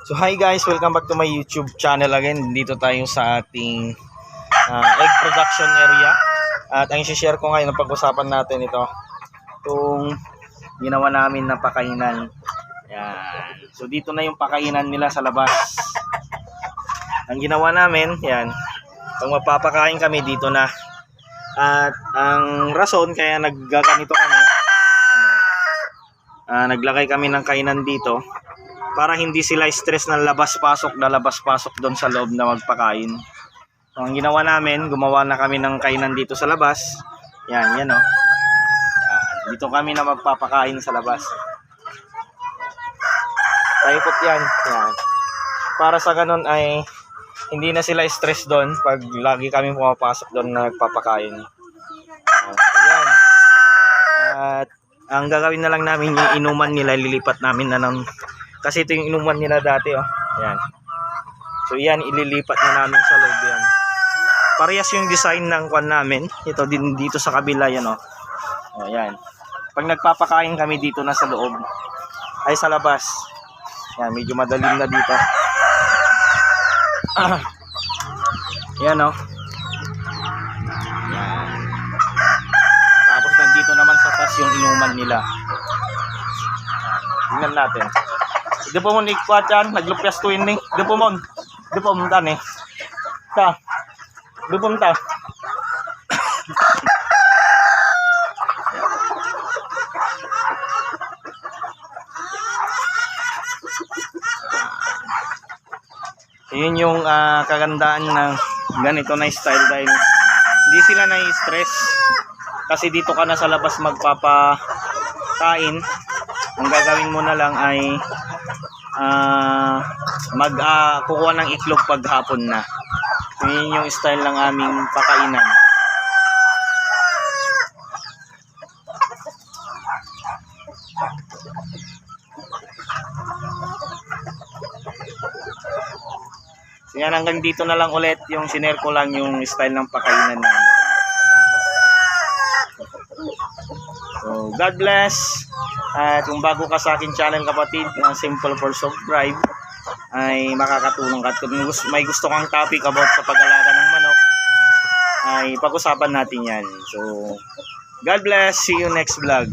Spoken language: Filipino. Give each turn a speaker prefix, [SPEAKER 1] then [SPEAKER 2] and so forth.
[SPEAKER 1] So hi guys, welcome back to my YouTube channel again. Dito tayo sa ating ah, egg production area. At ang share ko ngayon, pag-usapan natin ito, itong ginawa namin na pakainan. Yan. So dito na yung pakainan nila sa labas. Ang ginawa namin, yan, pag mapapakain kami dito na. At ang rason kaya naggaganito kami, ano, ah, naglagay kami ng kainan dito para hindi sila stress na labas-pasok na labas-pasok doon sa loob na magpakain. So, ang ginawa namin, gumawa na kami ng kainan dito sa labas. Yan, yan o. Yan, dito kami na magpapakain sa labas. Taikot yan. Yan. Para sa ganun ay hindi na sila stress doon pag lagi kami pumapasok doon na nagpapakain. Yan. At ang gagawin na lang namin yung inuman nila, lilipat namin na ng kasi ito yung inuman nila dati, oh. Ayan. So, yan, ililipat na namin sa loob yan. Parehas yung design ng kwan namin. Ito din dito sa kabila, yan, oh. Oh, yan. Pag nagpapakain kami dito na sa loob, ay sa labas. Yan, medyo madalim na dito. Ah. Yan, oh. Yan. Tapos nandito naman sa taas yung inuman nila. Tingnan natin. Di po mo ni Kwachan, naglupyas yun ni. Di po mo. Di po mo ta ni. Ta. Di po mo. Yun yung ah, kagandaan ng ganito na style dahil hindi sila na-stress kasi dito ka na sa labas magpapakain ang gagawin mo na lang ay ah mag ah, kukuha ng itlog paghapon na. So, yun yung style ng aming pakainan. So yan hanggang dito na lang ulit yung sinare ko lang yung style ng pakainan namin. So God bless. At kung bago ka sa akin channel kapatid, ang simple for subscribe ay makakatulong ka. At kung may gusto kang topic about sa pag-alaga ng manok, ay pag-usapan natin yan. So, God bless. See you next vlog.